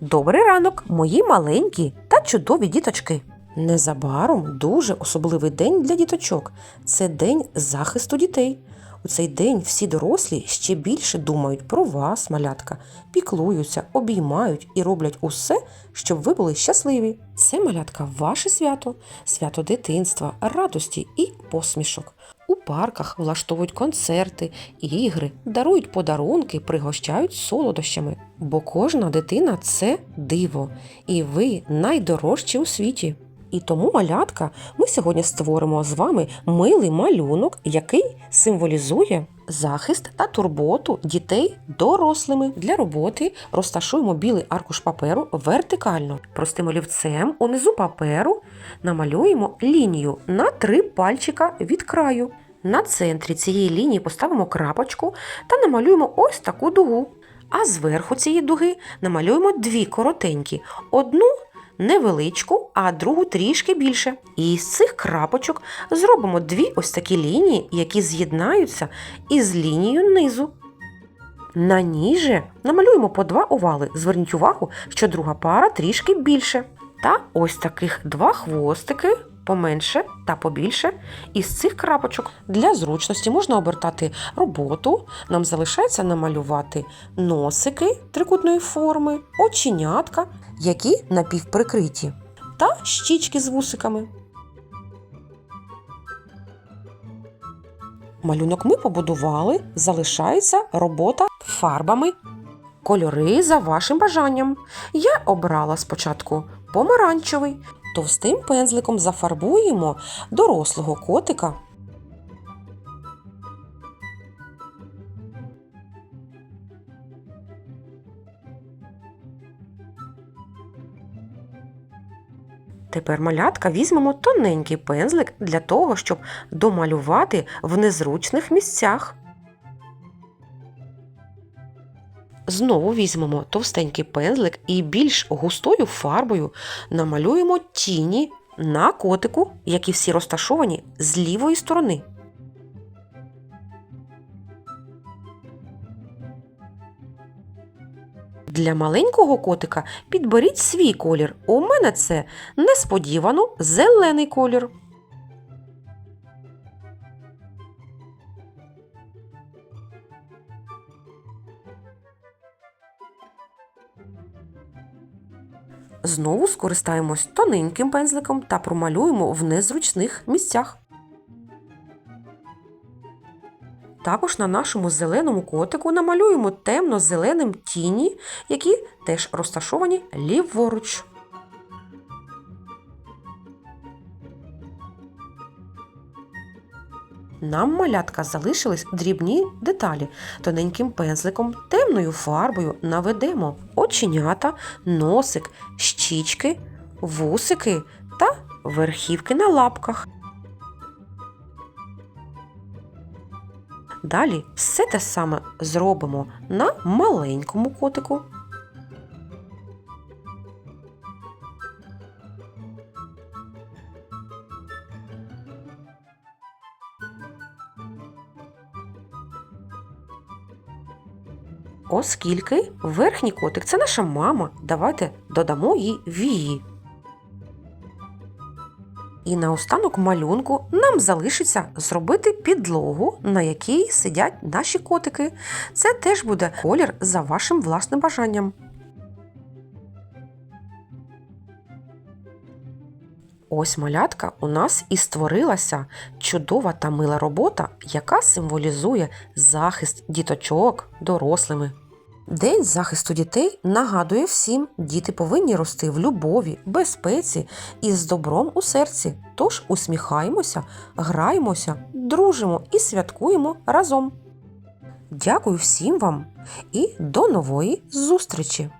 Добрий ранок, мої маленькі та чудові діточки. Незабаром дуже особливий день для діточок. Це день захисту дітей. У цей день всі дорослі ще більше думають про вас, малятка, піклуються, обіймають і роблять усе, щоб ви були щасливі. Це малятка ваше свято, свято дитинства, радості і посмішок. У парках влаштовують концерти, ігри, дарують подарунки, пригощають солодощами. Бо кожна дитина це диво, і ви найдорожчі у світі. І тому, малятка, ми сьогодні створимо з вами милий малюнок, який символізує захист та турботу дітей дорослими. Для роботи розташуємо білий аркуш паперу вертикально. Простим олівцем унизу паперу намалюємо лінію на три пальчика від краю. На центрі цієї лінії поставимо крапочку та намалюємо ось таку дугу. А зверху цієї дуги намалюємо дві коротенькі. Одну невеличку, а другу трішки більше. І з цих крапочок зробимо дві ось такі лінії, які з'єднаються із лінією низу. На ній же намалюємо по два овали. Зверніть увагу, що друга пара трішки більше. Та ось таких два хвостики. Поменше та побільше із цих крапочок. Для зручності можна обертати роботу. Нам залишається намалювати носики трикутної форми, оченятка, які напівприкриті, та щічки з вусиками. Малюнок ми побудували, залишається робота фарбами. Кольори за вашим бажанням. Я обрала спочатку помаранчевий. Товстим пензликом зафарбуємо дорослого котика. Тепер малятка візьмемо тоненький пензлик для того, щоб домалювати в незручних місцях. Знову візьмемо товстенький пензлик і більш густою фарбою намалюємо тіні на котику, які всі розташовані з лівої сторони. Для маленького котика підберіть свій колір. У мене це несподівано зелений колір. Знову скористаємось тоненьким пензликом та промалюємо в незручних місцях. Також на нашому зеленому котику намалюємо темно-зеленим тіні, які теж розташовані ліворуч. Нам малятка залишились дрібні деталі. Тоненьким пензликом, темною фарбою наведемо оченята, носик, щічки, вусики та верхівки на лапках. Далі все те саме зробимо на маленькому котику. Оскільки верхній котик це наша мама, давайте додамо їй вії. І наостанок малюнку нам залишиться зробити підлогу, на якій сидять наші котики. Це теж буде колір за вашим власним бажанням. Ось малятка у нас і створилася чудова та мила робота, яка символізує захист діточок дорослими. День захисту дітей нагадує всім, діти повинні рости в любові, безпеці і з добром у серці. Тож усміхаємося, граємося, дружимо і святкуємо разом. Дякую всім вам і до нової зустрічі!